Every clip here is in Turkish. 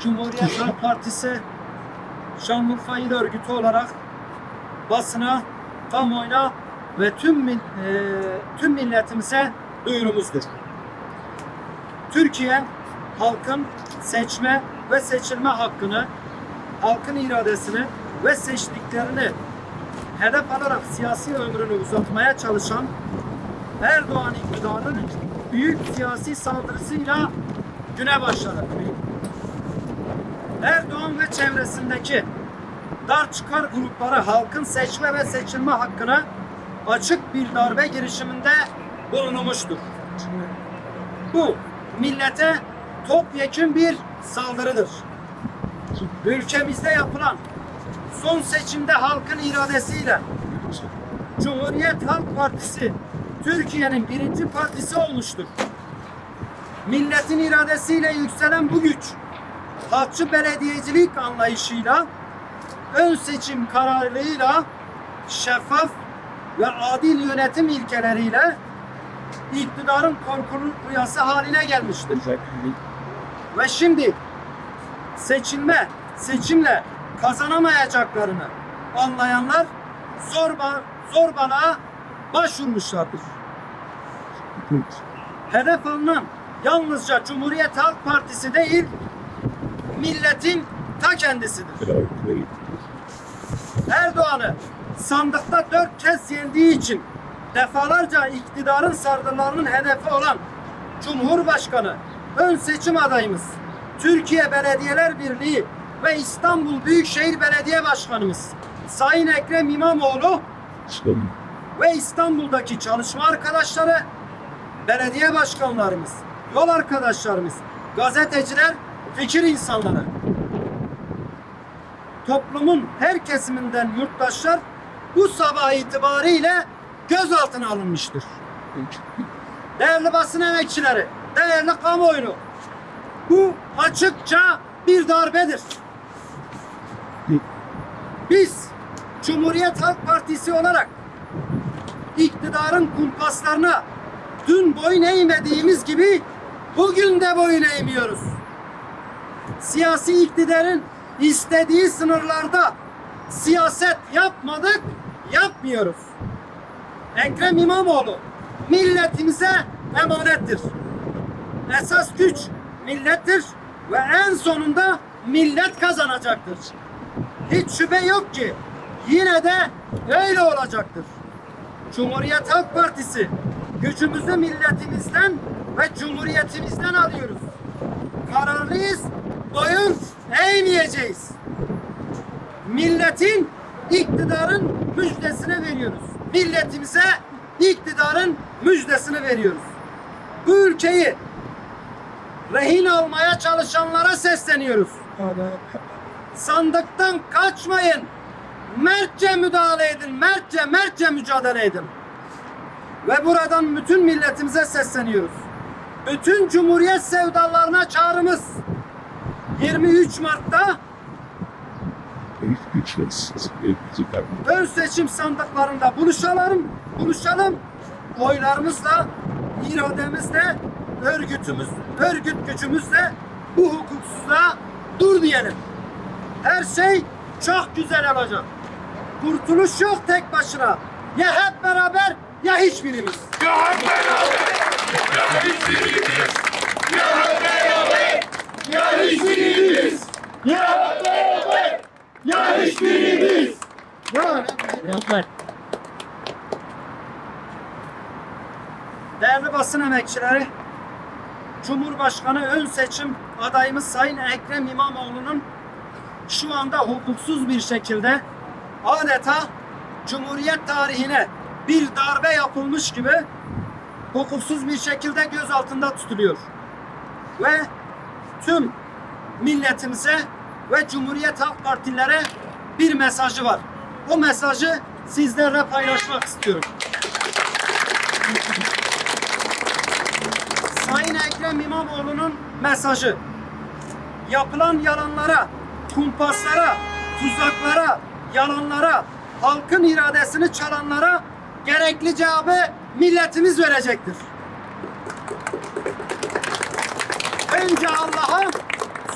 Cumhuriyet Halk Partisi Şanlıurfa İl Örgütü olarak basına, kamuoyuna ve tüm e, tüm milletimize duyurumuzdur. Türkiye halkın seçme ve seçilme hakkını, halkın iradesini ve seçtiklerini hedef alarak siyasi ömrünü uzatmaya çalışan Erdoğan iktidarının büyük siyasi saldırısıyla güne başladı. Erdoğan ve çevresindeki dar çıkar grupları halkın seçme ve seçilme hakkını açık bir darbe girişiminde bulunmuştur. Bu millete topyekun bir saldırıdır. Ülkemizde yapılan son seçimde halkın iradesiyle Cumhuriyet Halk Partisi Türkiye'nin birinci partisi olmuştur. Milletin iradesiyle yükselen bu güç halkçı belediyecilik anlayışıyla ön seçim kararlılığıyla şeffaf ve adil yönetim ilkeleriyle iktidarın korkulu rüyası haline gelmiştir. Ve şimdi seçilme, seçimle kazanamayacaklarını anlayanlar zorba, zorbalığa başvurmuşlardır. Hedef alınan yalnızca Cumhuriyet Halk Partisi değil, milletin ta kendisidir. Erdoğan'ı sandıkta dört kez yendiği için defalarca iktidarın sardırlarının hedefi olan Cumhurbaşkanı, ön seçim adayımız, Türkiye Belediyeler Birliği ve İstanbul Büyükşehir Belediye Başkanımız Sayın Ekrem İmamoğlu ve İstanbul'daki çalışma arkadaşları, belediye başkanlarımız, yol arkadaşlarımız, gazeteciler, fikir insanları, toplumun her kesiminden yurttaşlar bu sabah itibariyle gözaltına alınmıştır. Değerli basın emekçileri, değerli kamuoyu, bu açıkça bir darbedir. Biz Cumhuriyet Halk Partisi olarak iktidarın kumpaslarına dün boyun eğmediğimiz gibi bugün de boyun eğmiyoruz. Siyasi iktidarın istediği sınırlarda siyaset yapmadık, yapmıyoruz. Ekrem İmamoğlu milletimize emanettir. Esas güç millettir ve en sonunda millet kazanacaktır. Hiç şüphe yok ki yine de öyle olacaktır. Cumhuriyet Halk Partisi gücümüzü milletimizden ve cumhuriyetimizden alıyoruz. Kararlıyız, boyun eğmeyeceğiz. Milletin iktidarın müjdesini veriyoruz. Milletimize iktidarın müjdesini veriyoruz. Bu ülkeyi rehin almaya çalışanlara sesleniyoruz. Sandıktan kaçmayın. Mertçe müdahale edin. Mertçe, mertçe mücadele edin. Ve buradan bütün milletimize sesleniyoruz. Bütün Cumhuriyet sevdalarına çağrımız 23 Mart'ta ön seçim sandıklarında buluşalım, buluşalım. Oylarımızla, irademizle, örgütümüz, örgüt gücümüzle bu hukuksuzluğa dur diyelim. Her şey çok güzel olacak. Kurtuluş yok tek başına. Ya hep beraber ya hiçbirimiz. Yapar. Değerli basın emekçileri, Cumhurbaşkanı ön seçim adayımız Sayın Ekrem İmamoğlu'nun şu anda hukuksuz bir şekilde adeta Cumhuriyet tarihine bir darbe yapılmış gibi hukuksuz bir şekilde gözaltında tutuluyor. Ve tüm milletimize ve Cumhuriyet Halk Partilere bir mesajı var. O mesajı sizlerle paylaşmak istiyorum. Sayın Ekrem İmamoğlu'nun mesajı yapılan yalanlara, kumpaslara, tuzaklara, yalanlara, halkın iradesini çalanlara gerekli cevabı milletimiz verecektir. Önce Allah'a,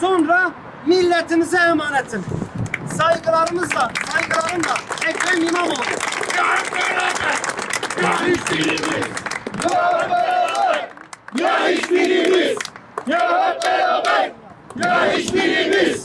sonra milletimize emanetim. Saygılarımızla, saygılarımla Ekrem İmamoğlu. Ya hiçbirimiz! Ya beraber! Ya hiçbirimiz! Ya beraber! Ya hiçbirimiz!